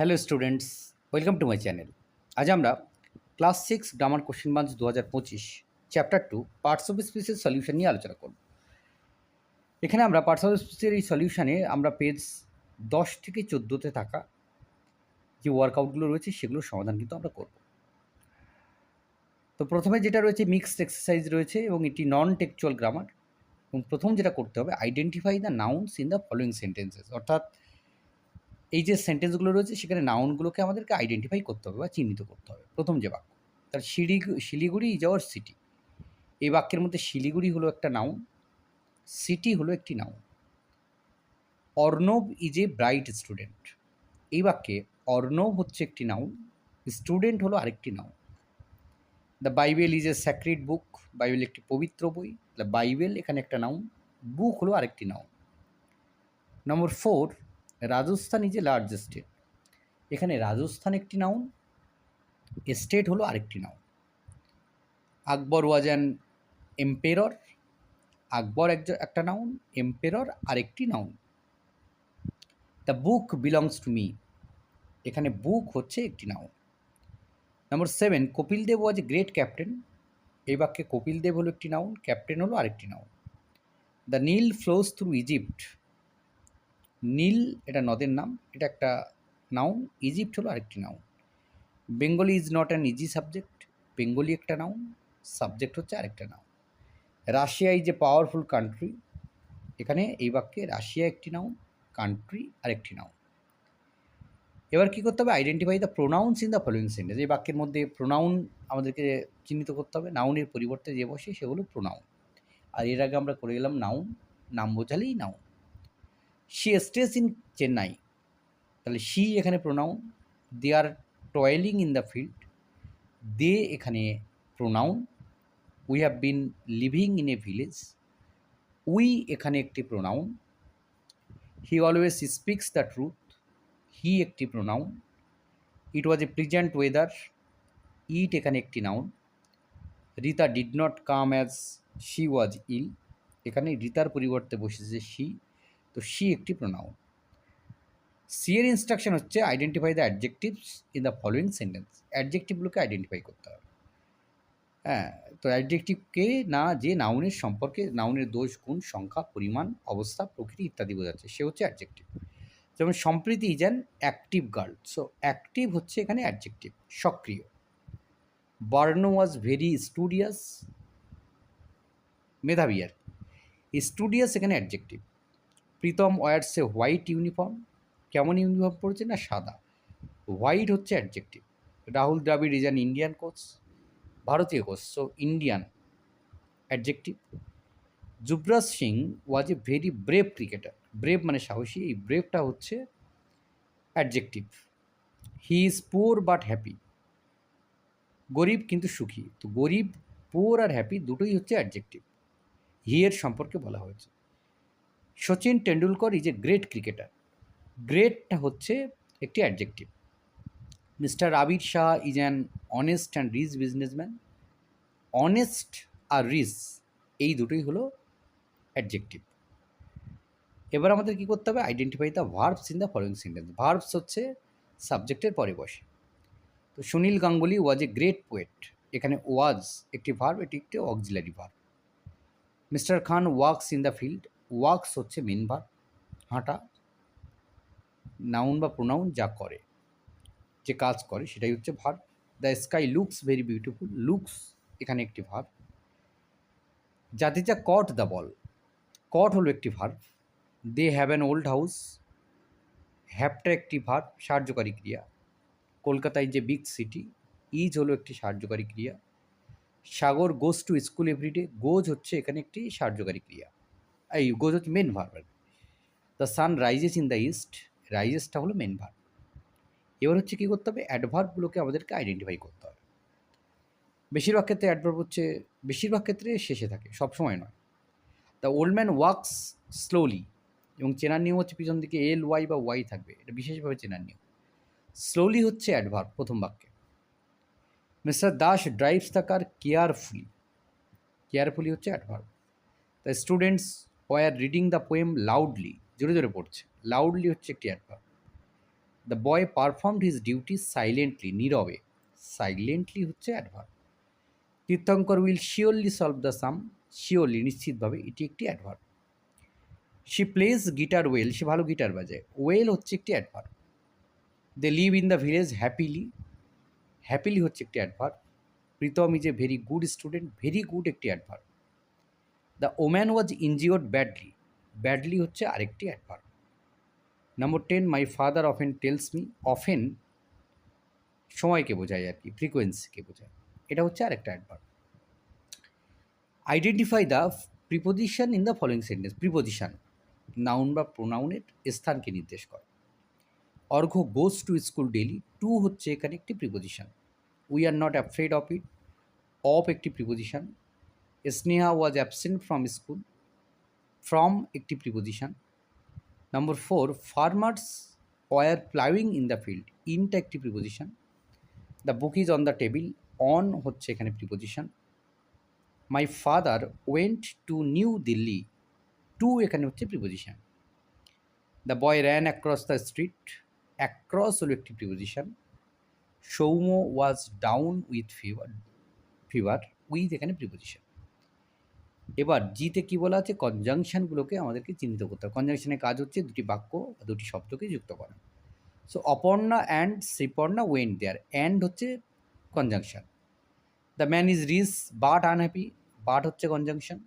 Hello students, welcome to my channel. আজ আমরা class six grammar question bunch দু হাজার পঁচিশ, চ্যাপ্টার টু, পার্টস অফ স্পিসের সলিউশন নিয়ে আলোচনা করব। এখানে আমরা পার্টস অফ স্পিসের এই সলিউশনে আমরা পেজ দশ থেকে চোদ্দোতে থাকা যে ওয়ার্কআউটগুলো রয়েছে সেগুলোর সমাধান কিন্তু আমরা করব। তো প্রথমে যেটা রয়েছে, মিক্সড এক্সারসাইজ রয়েছে এবং এটি নন টেকচুয়াল গ্রামার এবং প্রথম যেটা করতে হবে identify the nouns in the following sentences অর্থাৎ এই যে সেন্টেন্সগুলো রয়েছে, সেখানে নাউনগুলোকে আমাদেরকে আইডেন্টিফাই করতে হবে বা চিহ্নিত করতে হবে। প্রথম যে বাক্য, তার শিলি শিলিগুড়ি ইজ আওয়ার সিটি এই বাক্যের মধ্যে শিলিগুড়ি হলো একটা নাউন সিটি হলো একটি noun Arnab is a bright student এই বাক্যে অর্ণব হচ্ছে একটি নাউন স্টুডেন্ট হলো আরেকটি noun the Bible is a sacred book Bible একটি পবিত্র বই। দ্য বাইবেল এখানে একটা নাউন বুক হলো আরেকটি noun number four Rajasthan is a large state এখানে রাজস্থান একটি নাউন স্টেট হলো আরেকটি noun Akbar was an emperor Akbar একজন, একটা নাউন এম্পেরর আরেকটি noun the book belongs to me এখানে বুক হচ্ছে একটি noun number seven Kapil Dev was a great captain এই বাক্যে কপিল দেব হলো একটি নাউন ক্যাপ্টেন হলো আরেকটি noun the Nile flows through Egypt Nile, এটা নদের নাম, এটা একটা নাউন ইজিপ্ট হলো আরেকটি noun Bengali is not an easy subject Bengali একটা নাউন সাবজেক্ট হচ্ছে আরেকটা noun Russia is a powerful country এখানে এই বাক্যে রাশিয়া একটি নাউন কান্ট্রি আরেকটি নাউন এবার কী করতে হবে? Identify the pronouns in the following sentence এই বাক্যের মধ্যে প্রোনাউন আমাদেরকে চিহ্নিত করতে হবে নাউনের পরিবর্তে যে বসে সেগুলো প্রোনাউন আর এর আগে আমরা করে গেলাম নাউন নাম বোঝালেই noun she stays in Chennai তাহলে শি এখানে pronoun they are toiling in the field they এখানে pronoun we have been living in a village we এখানে একটি pronoun he always speaks the truth he একটি pronoun it was a pleasant weather it এখানে একটি noun Rita did not come as she was ill এখানে রিতার পরিবর্তে বসেছে she তো সি একটি প্রোনাউন সি এর ইনস্ট্রাকশন হচ্ছে identify the adjectives in the following sentence অ্যাডজেক্টিভগুলোকে identify করতে হবে। হ্যাঁ তো অ্যাডজেক্টিভকে না, যে নাউনের সম্পর্কে নাউনের দোষ, গুণ, সংখ্যা, পরিমাণ, অবস্থা, প্রকৃতি ইত্যাদি বোঝাচ্ছে, সে হচ্ছে অ্যাডজেক্টিভ যেমন Sampriti is an active girl so active হচ্ছে এখানে অ্যাডজেক্টিভ সক্রিয়। বার্ন ওয়াজ ভেরি স্টুডিয়াস মেধাবী আর স্টুডিয়াস এখানে adjective Pritam wears a white uniform. কেমন ইউনিফর্ম পড়েছে না সাদা? হোয়াইট হচ্ছে adjective. Rahul Dravid is an Indian coach ভারতীয় coach so Indian adjective Yuvraj Singh was a very brave cricketer brave মানে সাহসী, এই ব্রেভটা হচ্ছে adjective he is poor but happy গরিব কিন্তু সুখী। তো গরিব পোর আর হ্যাপি দুটোই হচ্ছে অ্যাডজেক্টিভ হি এর সম্পর্কে বলা হয়েছে। Sachin Tendulkar is a great cricketer গ্রেটটা হচ্ছে একটি adjective mister Abir Shah is an honest and rich businessman honest R rich এই দুটোই হলো অ্যাডজেক্টিভ এবার আমাদের কী করতে হবে? Identify the verbs in the following sentence verbs হচ্ছে সাবজেক্টের পরে বসে। তো Sunil Ganguly was a great poet এখানে ওয়াজ একটি ভার্ব এটি একটি auxiliary verb mister Khan works in the field works হচ্ছে মেন ভার্ব হাঁটা নাউন বা প্রোনাউন যা করে, যে কাজ করে সেটাই হচ্ছে verb the sky looks very beautiful looks এখানে একটি ভার জাতিজা কট দ্য বল কট হলো একটি verb they have an old house হ্যাপটা একটি ভার সাহায্যকারী ক্রিয়া. কলকাতায় যে বিগ সিটি ইজ হলো একটি সাহায্যকারী ক্রিয়া. Sagar goes to school everyday goes হচ্ছে এখানে একটি সাহায্যকারী ক্রিয়া। এই গোজ হচ্ছে main verb the sun rises in the east রাইজেসটা হলো মেন ভার্ব এবার হচ্ছে কী করতে হবে? অ্যাডভার্বগুলোকে আমাদেরকে আইডেন্টিফাই করতে হবে। বেশিরভাগ ক্ষেত্রে অ্যাডভার্ব হচ্ছে, বেশিরভাগ ক্ষেত্রে শেষে থাকে সব সময় নয়। The old man works slowly এবং চেনার নিয়ম হচ্ছে পিছন দিকে এল ওয়াই বা ওয়াই থাকবে। এটা বিশেষভাবে চেনার নিয়ম। স্লোলি হচ্ছে অ্যাডভার্ব প্রথম বাক্যে। Mister Das drives the car carefully carefully হচ্ছে adverb the students were reading the poem loudly জোরে জোরে পড়ছে। লাউডলি হচ্ছে একটি adverb the boy performed his duty silently নীরবে। সাইলেন্টলি হচ্ছে adverb Tirthankar will surely solve the sum surely নিশ্চিতভাবে এটি একটি adverb she plays guitar well সে ভালো গিটার বাজায়। ওয়েল হচ্ছে একটি adverb they live in the village happily happily হচ্ছে একটি adverb Pritam is a very good student very good একটি adverb the woman was injured badly badly হচ্ছে আরেকটি adverb number ten my father often tells me often সময়কে বোঝায় আর কি ফ্রিকোয়েন্সিকে বোঝায়। এটা হচ্ছে আরেকটা adverb identify the preposition in the following sentence preposition noun বা প্রোনাউনের স্থানকে নির্দেশ করে। Argha goes to school daily to হচ্ছে এখানে একটি preposition we are not afraid of it of একটি preposition Sneha was absent from school from একটি preposition number four farmers were ploughing in the field ইনটা একটি preposition the book is on the table on হচ্ছে এখানে preposition my father went to New Delhi to এখানে হচ্ছে preposition the boy ran across the street across হলো একটি preposition Soum was down with fever fever with এখানে preposition এবার জিতে কি বলা আছে? কনজাংশনগুলোকে আমাদেরকে চিহ্নিত করতে হবে। কনজাংশনের কাজ হচ্ছে দুটি বাক্য দুটি শব্দকে যুক্ত করা। So Aparna and Sriparna went there and হচ্ছে conjunction the man is rich but unhappy but হচ্ছে conjunction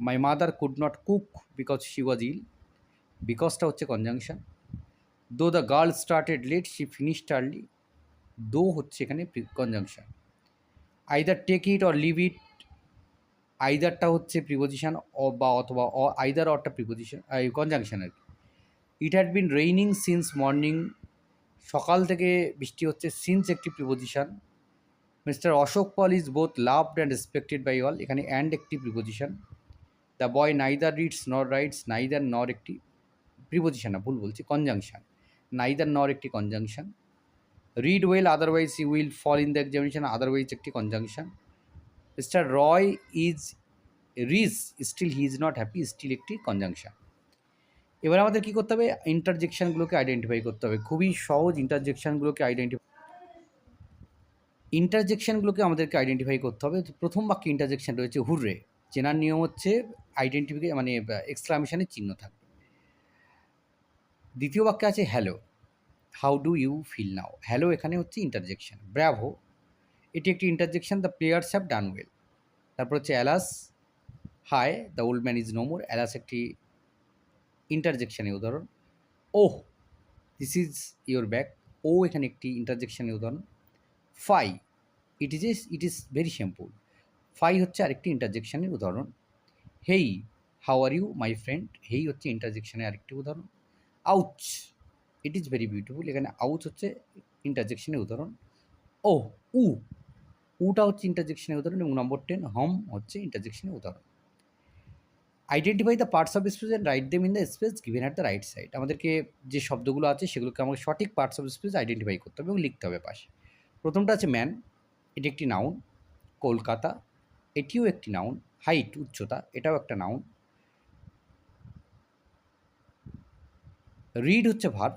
my mother could not cook because she was ill বিকজটা হচ্ছে conjunction though the girl started late she finished early though হচ্ছে এখানে conjunction either take it or leave it আইদারটা হচ্ছে preposition বা অথবা অ either অরটা preposition conjunction আর কি। It had been raining since morning সকাল থেকে বৃষ্টি হচ্ছে সিন্স একটি preposition mister Ashok Paul is both loved and respected by all এখানে অ্যান্ড একটি preposition the boy neither reads nor writes neither nor একটি প্রিপোজিশান না, ভুল বলছি কনজাংশন নাইদার নর একটি conjunction read well otherwise he will fall in the examination otherwise একটি conjunction mister Roy is rich still he is not happy still একটি conjunction এবার আমাদের কী করতে হবে? ইন্টারজেকশানগুলোকে আইডেন্টিফাই করতে হবে। খুবই সহজ ইন্টারজেকশানগুলোকে আইডেন্টিফাই ইন্টারজেকশানগুলোকে আমাদেরকে আইডেন্টিফাই করতে হবে। প্রথম বাক্যে ইন্টারজেকশান রয়েছে, হুররে। চেনার নিয়ম হচ্ছে আইডেন্টিফিকে মানে এক্সক্লামেশনের চিহ্ন থাকবে। দ্বিতীয় বাক্যে আছে hello how do you feel now hello এখানে হচ্ছে ইন্টারজেকশন ব্র্যাভো এটি একটি interjection the players have done well তারপর হচ্ছে alas hi the old man is no more alas একটি ইন্টারজেকশনের উদাহরণ। Oh this is your back oh এখানে একটি ইন্টারজেকশনের উদাহরণ। Fie it is a it is very simple fie হচ্ছে আরেকটি ইন্টারজেকশনের উদাহরণ। Hey how are you my friend hey হচ্ছে ইন্টারজেকশনের আরেকটি উদাহরণ। Ouch it is very beautiful এখানে আউচ হচ্ছে ইন্টারজেকশনের উদাহরণ। ও উ উটা হচ্ছে ইন্টারজেকশনের উদাহরণ এবং নম্বর টেন হম হচ্ছে ইন্টারজেকশনের উদাহরণ। Identify the parts of speech and write them in the space given at the right side আমাদেরকে যে শব্দগুলো আছে সেগুলোকে আমাকে সঠিক পার্টস অফ স্পেস আইডেন্টিফাই করতে হবে এবং লিখতে হবে পাশে। প্রথমটা আছে ম্যান এটি একটি নাউন কলকাতা। এটিও একটি নাউন হাইট উচ্চতা, এটাও একটা নাউন রিড হচ্ছে ভার্ভ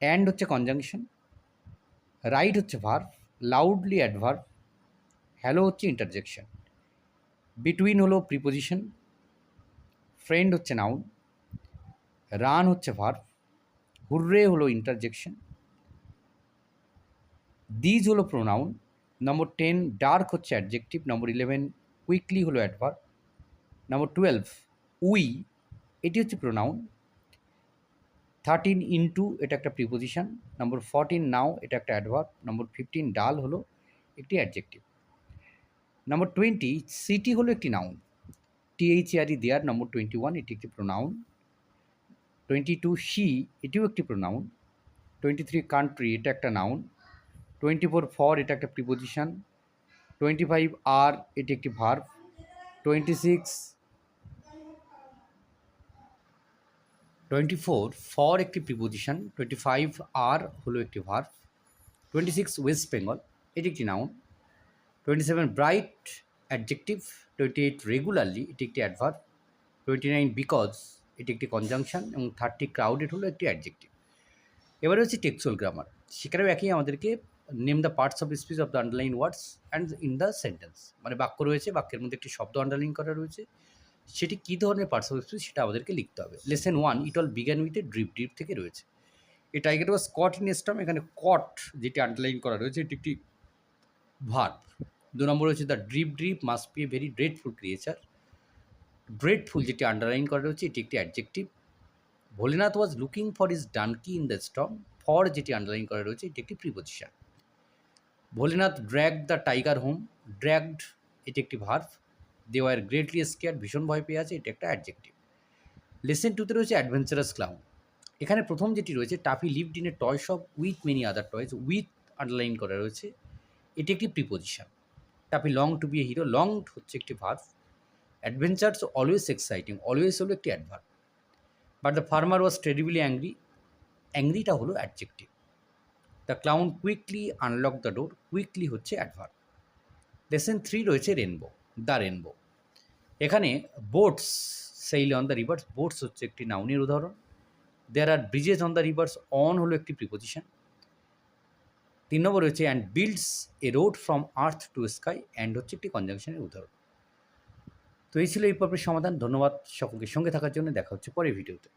অ্যান্ড হচ্ছে কনজাংশন রাইট হচ্ছে ভার্ভ লাউডলি অ্যাডভার্ভ হ্যালো হচ্ছে ইন্টারজেকশন বিটুইন হলো প্রিপোজিশন ফ্রেন্ড হচ্ছে নাউন রান হচ্ছে ভার্ভ হুররে হলো ইন্টারজেকশন দিজ হলো প্রোনাউন নম্বর টেন ডার্ক হচ্ছে অ্যাডজেক্টিভ নম্বর ইলেভেন কুইকলি হলো অ্যাডভার্ব নম্বর টুয়েলভ উই এটি হচ্ছে প্রোনাউন থার্টিন ইন্টু এটা একটা প্রিপোজিশন নম্বর ফোরটিন নাও এটা একটা অ্যাডভার্ব নম্বর ফিফটিন ডাল হলো একটি অ্যাডজেক্টিভ নম্বর টোয়েন্টি সিটি হলো একটি noun T H R E there number twenty one এটি একটি প্রোনাউন টোয়েন্টি টু শি এটিও একটি প্রোনাউন টোয়েন্টি থ্রি কান্ট্রি এটা একটা নাউন টোয়েন্টি ফোর ফর এটা একটা প্রিপোজিশন টোয়েন্টি ফাইভ আর এটি একটি verb twenty six twenty four for একটি প্রিপোজিশন টোয়েন্টি ফাইভ আর হলো একটি verb twenty six West Bengal এটি একটি noun twenty seven bright adjective twenty eight regularly এটি একটি অ্যাডভার্ব টোয়েন্টি নাইন বিকজ এটি একটি কনজাংশন এবং থার্টি ক্রাউডেড হলো একটি অ্যাডজেক্টিভ এবারে হচ্ছে টেক্সুয়াল গ্রামার সেখানেও একই আমাদেরকে name the parts of speech of the underline words and in the sentence মানে বাক্য রয়েছে, বাক্যের মধ্যে একটি শব্দ আন্ডারলাইন করা রয়েছে সেটি কী ধরনের অফ স্পিচ সেটা আমাদেরকে লিখতে হবে। Lesson one it all began with a drip drip থেকে রয়েছে। A tiger was caught in storm এখানে কট যেটি আন্ডারলাইন করা রয়েছে, এটি একটি ভার্ব দু নম্বর হচ্ছে the drip drip must be a very dreadful creature dreadful যেটি আন্ডারলাইন করা রয়েছে, এটি একটি adjective Bholenath was looking for his donkey in the storm for যেটি আন্ডারলাইন করা রয়েছে, এটি একটি preposition Bholenath drag the tiger home dragged এটি একটি verb they were greatly scare ভীষণ ভয় পেয়ে আছে, এটা একটা অ্যাডজেক্টিভ লেসেন টুতে রয়েছে অ্যাডভেঞ্চারাস ক্লাউন এখানে প্রথম যেটি রয়েছে Taffy lived in a toy shop with many other toys with underline করা রয়েছে, এটি একটি preposition Taffy long to be a hero long হচ্ছে একটি verb adventures always exciting always হলো একটি adverb but the farmer was terribly angry অ্যাংরিটা হলো adjective the clown quickly unlock the door quickly হচ্ছে অ্যাডভার্ব লেসেন থ্রি রয়েছে rainbow the rainbow এখানে boats sail on the rivers boats হচ্ছে একটি নাউনের উদাহরণ। There are bridges on the rivers on হলো একটি প্রিপোজিশন তিন নম্বর রয়েছে and builds a road from earth to sky and হচ্ছে একটি কনজাংশনের উদাহরণ। তো এই ছিল এই পর্বের সমাধান। ধন্যবাদ সকলকে সঙ্গে থাকার জন্য। দেখা হচ্ছে পরের ভিডিওতে।